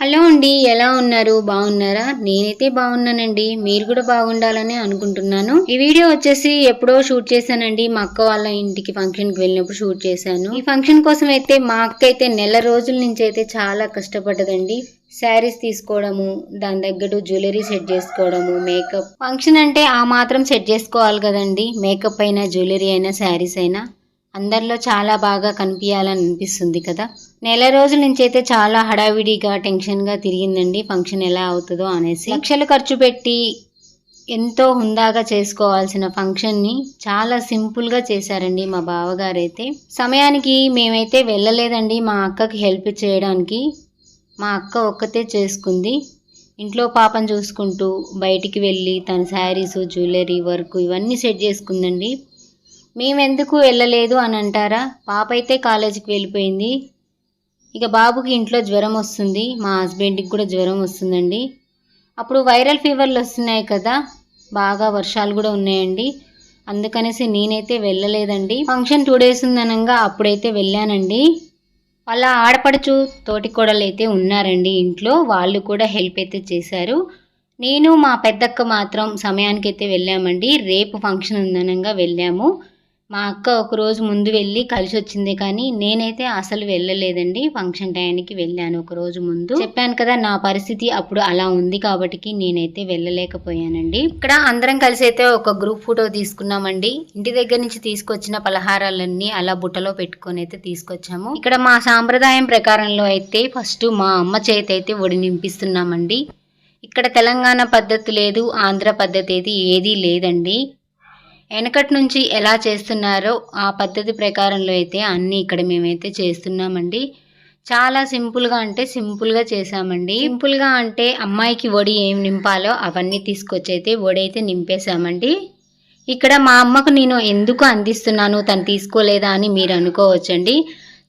Hello అండి ఎలా ఉన్నారు? బాగున్నారా? నేనైతే బాగున్నానండి. మీరు కూడా బాగుండాలని అనుకుంటున్నాను. ఈ వీడియో వచ్చేసి ఎప్పుడో షూట్ చేశానండి. మా అక్క వాళ్ళ ఇంటికి ఫంక్షన్కి వెళ్ళినప్పుడు షూట్ చేశాను. ఈ ఫంక్షన్ కోసం అయితే మా అక్క అయితే నెల రోజుల నుంచి అయితే చాలా కష్టపడ్డదండి. శారీస్ తీసుకోవడము దాని తగ్గట్టు జ్యువెలరీ సెట్ చేసుకోవడము మేకప్. ఫంక్షన్ అంటే ఆ మాత్రం సెట్ చేసుకోవాలి కదండి. మేకప్ అయినా జ్యువెలరీ అయినా శారీస్ అయినా అందరిలో చాలా బాగా కనిపించాలని అనిపిస్తుంది కదా. నెల రోజుల నుంచి అయితే చాలా హడావిడిగా టెన్షన్గా తిరిగిందండి. ఫంక్షన్ ఎలా అవుతుందో అనేసి. లక్షలు ఖర్చు పెట్టి ఎంతో హుందాగా చేసుకోవాల్సిన ఫంక్షన్ని చాలా సింపుల్గా చేశారండి మా బావగారు అయితే సమయానికి మేమైతే వెళ్ళలేదండి. మా అక్కకి హెల్ప్ చేయడానికి మా అక్క ఒక్కతే చేసుకుంది. ఇంట్లో పాపను చూసుకుంటూ బయటికి వెళ్ళి తన శారీస్ జ్యువెలరీ వర్క్ ఇవన్నీ సెట్ చేసుకుందండి. మేమెందుకు వెళ్ళలేదు అని అంటారా? పాప అయితే కాలేజీకి వెళ్ళిపోయింది. ఇక బాబుకి ఇంట్లో జ్వరం వస్తుంది మా హస్బెండ్కి కూడా జ్వరం వస్తుందండి. అప్పుడు వైరల్ ఫీవర్లు వస్తున్నాయి కదా బాగా వర్షాలు కూడా ఉన్నాయండి. అందుకనేసి నేనైతే వెళ్ళలేదండి. ఫంక్షన్ టూ డేస్ ఉందనంగా అప్పుడైతే వెళ్ళానండి. వాళ్ళ ఆడపడుచు తోటి కోడలు అయితే ఉన్నారండి ఇంట్లో వాళ్ళు కూడా హెల్ప్ అయితే చేశారు. నేను మా పెద్దక్క మాత్రం సమయానికి అయితే వెళ్ళామండి. రేపు ఫంక్షన్ ఉందనంగా వెళ్ళాము. మా అక్క ఒక రోజు ముందు వెళ్ళి కలిసి వచ్చింది కానీ నేనైతే అసలు వెళ్ళలేదండి. ఫంక్షన్ టైంకి వెళ్ళాను ఒక రోజు ముందు. చెప్పాను కదా నా పరిస్థితి అప్పుడు అలా ఉంది కాబట్టి నేనైతే వెళ్ళలేకపోయానండి. ఇక్కడ అందరం కలిసి అయితే ఒక గ్రూప్ ఫోటో తీసుకున్నామండి. ఇంటి దగ్గర నుంచి తీసుకొచ్చిన పలహారాలన్నీ అలా బుట్టలో పెట్టుకొని అయితే తీసుకొచ్చాము. ఇక్కడ మా సాంప్రదాయం ప్రకారంలో అయితే ఫస్ట్ మా అమ్మ చేతి అయితే ఒడి నింపిస్తున్నామండి. ఇక్కడ తెలంగాణ పద్ధతి లేదు ఆంధ్ర పద్ధతి అయితే ఏదీ లేదండి. వెనకటి నుంచి ఎలా చేస్తున్నారో ఆ పద్ధతి ప్రకారంలో అయితే అన్నీ ఇక్కడ మేమైతే చేస్తున్నామండి. చాలా సింపుల్గా అంటే సింపుల్గా చేసామండి సింపుల్గా అంటే అమ్మాయికి వడి ఏం నింపాలో అవన్నీ తీసుకొచ్చి అయితే వడి అయితే నింపేశామండి. ఇక్కడ మా అమ్మకు నేను ఎందుకు అందిస్తున్నాను తను తీసుకోలేదా అని మీరు అనుకోవచ్చండి.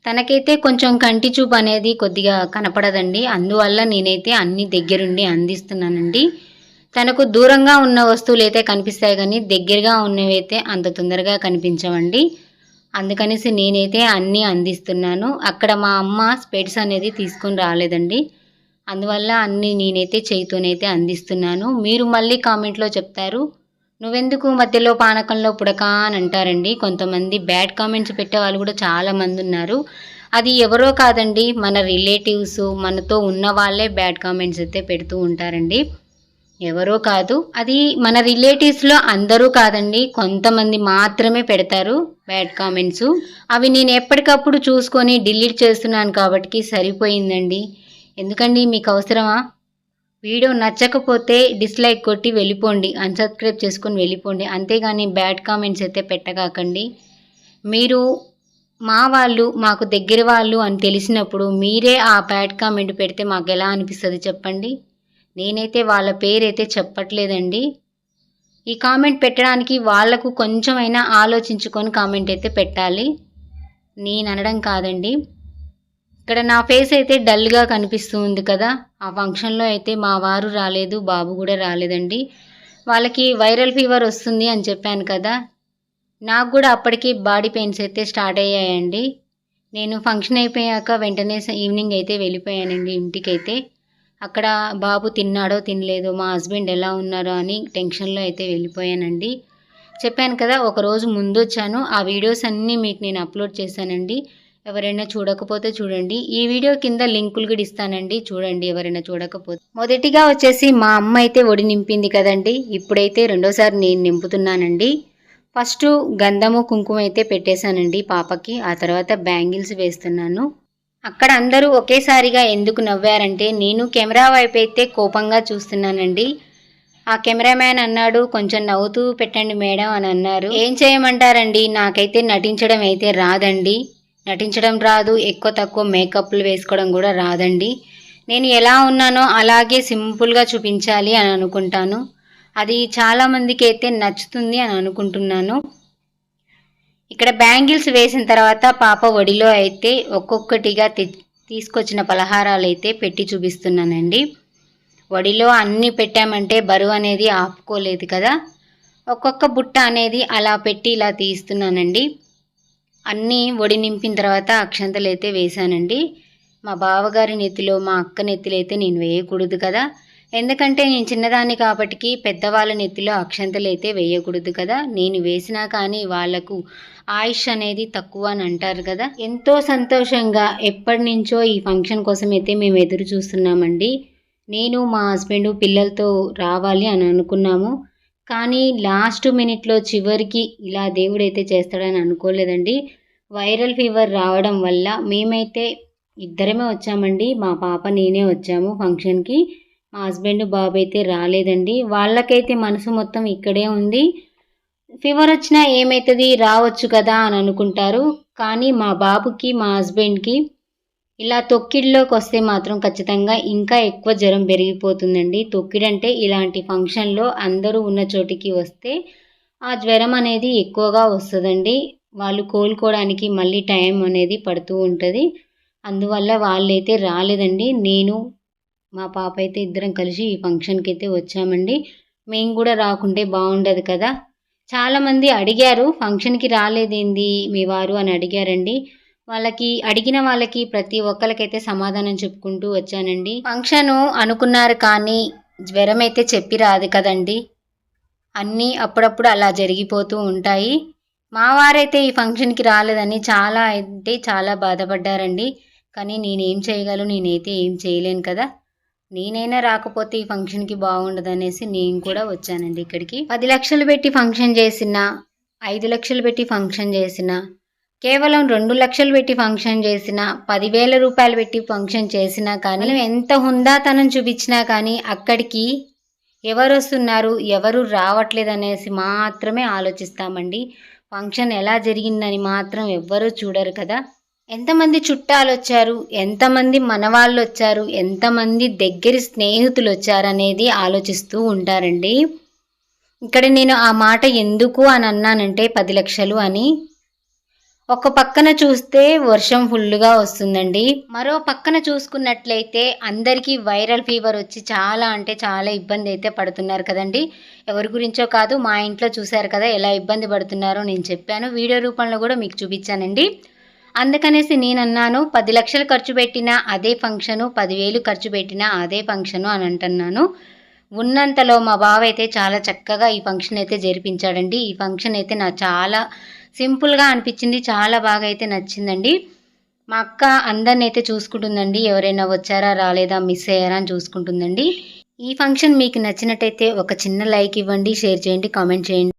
తనకైతే కొంచెం కంటి చూపు అనేది కొద్దిగా కనపడదండి. అందువల్ల నేనైతే అన్ని దగ్గరుండి అందిస్తున్నానండి. తనకు దూరంగా ఉన్న వస్తువులు అయితే కనిపిస్తాయి కానీ దగ్గరగా ఉన్నవి అయితే అంత తొందరగా కనిపించవండి. అందుకనేసి నేనైతే అన్నీ అందిస్తున్నాను. అక్కడ మా అమ్మ స్పెట్స్ అనేది తీసుకొని రాలేదండి. అందువల్ల అన్నీ నేనైతే చేయితోనైతే అందిస్తున్నాను. మీరు మళ్ళీ కామెంట్లో చెప్తారు నువ్వెందుకు మధ్యలో పానకంలో పుడక అని అంటారండి. కొంతమంది బ్యాడ్ కామెంట్స్ పెట్టే వాళ్ళు కూడా చాలా మంది ఉన్నారు. అది ఎవరో కాదండి మన రిలేటివ్స్ మనతో ఉన్న వాళ్ళే బ్యాడ్ కామెంట్స్ అయితే పెడుతూ ఉంటారండి. ఎవరో కాదు. అది మన రిలేటివ్స్లో అందరూ కాదండి. కొంతమంది మాత్రమే పెడతారు బ్యాడ్ కామెంట్స్ అవి నేను ఎప్పటికప్పుడు చూసుకొని డిలీట్ చేస్తున్నాను కాబట్టి సరిపోయిందండి. ఎందుకండి? మీకు అవసరమా? వీడియో నచ్చకపోతే డిస్లైక్ కొట్టి వెళ్ళిపోండి. అన్సబ్స్క్రైబ్ చేసుకొని వెళ్ళిపోండి. అంతేగాని బ్యాడ్ కామెంట్స్ అయితే పెట్టగాకండి. మీరు మా వాళ్ళు మాకు దగ్గర వాళ్ళు అని తెలిసినప్పుడు మీరే ఆ బ్యాడ్ కామెంట్ పెడితే మాకు ఎలా అనిపిస్తుంది చెప్పండి? నేనైతే వాళ్ళ పేరైతే చెప్పట్లేదండి. ఈ కామెంట్ పెట్టడానికి వాళ్ళకు కొంచెమైనా ఆలోచించుకొని కామెంట్ అయితే పెట్టాలి. నేను అనడం కాదండి. ఇక్కడ నా ఫేస్ అయితే డల్గా కనిపిస్తూ ఉంది కదా. ఆ ఫంక్షన్లో అయితే మా వారు రాలేదు బాబు కూడా రాలేదండి. వాళ్ళకి వైరల్ ఫీవర్ వస్తుంది అని చెప్పాను కదా. నాకు కూడా అప్పటికి బాడీ పెయిన్స్ అయితే స్టార్ట్ అయ్యాయండి. నేను ఫంక్షన్ అయిపోయాక వెంటనే ఈవినింగ్ అయితే వెళ్ళిపోయానండి ఇంటికైతే. అక్కడ బాబు తిన్నాడో తినలేదో మా హస్బెండ్ ఎలా ఉన్నారో అని టెన్షన్లో అయితే వెళ్ళిపోయానండి. చెప్పాను కదా ఒక రోజు ముందు వచ్చాను ఆ వీడియోస్ అన్నీ మీకు నేను అప్లోడ్ చేశానండి. ఎవరైనా చూడకపోతే చూడండి. ఈ వీడియో కింద లింకులు కూడా ఇస్తానండి చూడండి ఎవరైనా చూడకపోతే. మొదటిగా వచ్చేసి మా అమ్మ అయితే ఒడి నింపింది కదండి. ఇప్పుడైతే రెండోసారి నేను నింపుతున్నానండి. ఫస్ట్ గంధము కుంకుమ అయితే పెట్టేశానండి పాపకి. ఆ తర్వాత బ్యాంగిల్స్ వేస్తున్నాను. అక్కడ అందరూ ఒకేసారిగా ఎందుకు నవ్వారంటే నేను కెమెరా వైపు అయితే కోపంగా చూస్తున్నానండి. ఆ కెమెరామ్యాన్ అన్నాడు కొంచెం నవ్వుతూ పెట్టండి మేడం అని అన్నారు. ఏం చేయమంటారండి? నాకైతే నటించడం అయితే రాదండి. నటించడం రాదు ఎక్కువ తక్కువ మేకప్లు వేసుకోవడం కూడా రాదండి. నేను ఎలా ఉన్నానో అలాగే సింపుల్గా చూపించాలి అని అనుకుంటాను. అది చాలామందికి అయితే నచ్చుతుంది అని అనుకుంటున్నాను. ఇక్కడ బ్యాంగిల్స్ వేసిన తర్వాత పాప ఒడిలో అయితే ఒక్కొక్కటిగా తీసుకొచ్చిన పలహారాలు అయితే పెట్టి చూపిస్తున్నానండి. వడిలో అన్నీ పెట్టామంటే బరువు అనేది ఆపుకోలేదు కదా. ఒక్కొక్క బుట్ట అనేది అలా పెట్టి ఇలా తీస్తున్నానండి. అన్నీ వడి నింపిన తర్వాత అక్షంతలు అయితే వేశానండి. మా బావగారి నెత్తిలో మా అక్క నెత్తిలో అయితే నేను వేయకూడదు కదా. ఎందుకంటే నేను చిన్నదాన్ని కాబట్టి పెద్దవాళ్ళ నెత్తిలో అక్షంతలు అయితే వేయకూడదు కదా. నేను వేసినా కానీ వాళ్ళకు ఆయుష్ అనేది తక్కువ అని అంటారు కదా. ఎంతో సంతోషంగా ఎప్పటి నుంచో ఈ ఫంక్షన్ కోసం అయితే మేము ఎదురు చూస్తున్నామండి. నేను మా హస్బెండ్ పిల్లలతో రావాలి అని అనుకున్నాము. కానీ లాస్ట్ మినిట్లో చివరికి ఇలా దేవుడైతే చేస్తాడని అనుకోలేదండి. వైరల్ ఫీవర్ రావడం వల్ల మేమైతే ఇద్దరమే వచ్చామండి. మా పాప నేనే వచ్చాము ఫంక్షన్కి. మా హస్బెండ్ బాబు అయితే రాలేదండి. వాళ్ళకైతే మనసు మొత్తం ఇక్కడే ఉంది. ఫీవర్ వచ్చినా ఏమవుతుంది రావచ్చు కదా అని అనుకుంటారు. కానీ మా బాబుకి మా హస్బెండ్కి ఇలా తొక్కిడిలోకి వస్తే మాత్రం ఖచ్చితంగా ఇంకా ఎక్కువ జ్వరం పెరిగిపోతుందండి. తొక్కిడంటే ఇలాంటి ఫంక్షన్లో అందరూ ఉన్న చోటికి వస్తే ఆ జ్వరం అనేది ఎక్కువగా వస్తుందండి. వాళ్ళు కోలుకోవడానికి మళ్ళీ టైం అనేది పడుతూ ఉంటుంది. అందువల్ల వాళ్ళైతే రాలేదండి. నేను మా పాప అయితే ఇద్దరం కలిసి ఈ ఫంక్షన్కి అయితే వచ్చామండి. మేము కూడా రాకుంటే బాగుండదు కదా. చాలామంది అడిగారు ఫంక్షన్కి రాలేదేంది మీ వారు? అని అడిగారండి. వాళ్ళకి అడిగిన వాళ్ళకి ప్రతి ఒక్కరికైతే సమాధానం చెప్పుకుంటూ వచ్చానండి. ఫంక్షన్ అనుకున్నారు కానీ జ్వరం అయితే చెప్పి రాదు కదండి. అన్నీ అప్పుడప్పుడు అలా జరిగిపోతూ ఉంటాయి. మా వారైతే ఈ ఫంక్షన్కి రాలేదని చాలా అంటే చాలా బాధపడ్డారండి. కానీ నేనేం చేయగలను? నేనైతే ఏం చేయలేను కదా. నేనైనా రాకపోతే ఈ ఫంక్షన్కి బాగుండదనేసి నేను కూడా వచ్చానండి ఇక్కడికి. పది లక్షలు పెట్టి ఫంక్షన్ చేసిన ఐదు లక్షలు పెట్టి ఫంక్షన్ చేసిన కేవలం రెండు లక్షలు పెట్టి ఫంక్షన్ చేసిన పదివేల రూపాయలు పెట్టి ఫంక్షన్ చేసినా కానీ ఎంత హుందాతనం చూపించినా కానీ అక్కడికి ఎవరు వస్తున్నారు ఎవరు రావట్లేదు అనేసి మాత్రమే ఆలోచిస్తామండి. ఫంక్షన్ ఎలా జరిగిందని మాత్రం ఎవ్వరూ చూడరు కదా. ఎంతమంది చుట్టాలు వచ్చారు ఎంతమంది మనవాళ్ళు వచ్చారు ఎంతమంది దగ్గరి స్నేహితులు వచ్చారనేది ఆలోచిస్తూ ఉంటారండి. ఇక్కడ నేను ఆ మాట ఎందుకు అని అన్నానంటే పది లక్షలు అని. ఒక పక్కన చూస్తే వర్షం ఫుల్గా వస్తుందండి. మరో పక్కన చూసుకున్నట్లయితే అందరికీ వైరల్ ఫీవర్ వచ్చి చాలా అంటే చాలా ఇబ్బంది అయితే పడుతున్నారు కదండి. ఎవరి గురించో కాదు మా ఇంట్లో చూశారు కదా ఎలా ఇబ్బంది పడుతున్నారో నేను చెప్పాను. వీడియో రూపంలో కూడా మీకు చూపించానండి. అందుకనేసి నేను అన్నాను పది లక్షలు ఖర్చు పెట్టినా అదే ఫంక్షను పదివేలు ఖర్చు పెట్టినా అదే ఫంక్షను అని అంటున్నాను. ఉన్నంతలో మా బావ అయితే చాలా చక్కగా ఈ ఫంక్షన్ అయితే జరిపించాడండి. ఈ ఫంక్షన్ అయితే నాకు చాలా సింపుల్గా అనిపించింది చాలా బాగా అయితే నచ్చిందండి. మా అక్క అందరిని అయితే చూసుకుంటుందండి ఎవరైనా వచ్చారా రాలేదా మిస్ అయ్యారా అని చూసుకుంటుందండి. ఈ ఫంక్షన్ మీకు నచ్చినట్టయితే ఒక చిన్న లైక్ ఇవ్వండి షేర్ చేయండి కామెంట్ చేయండి.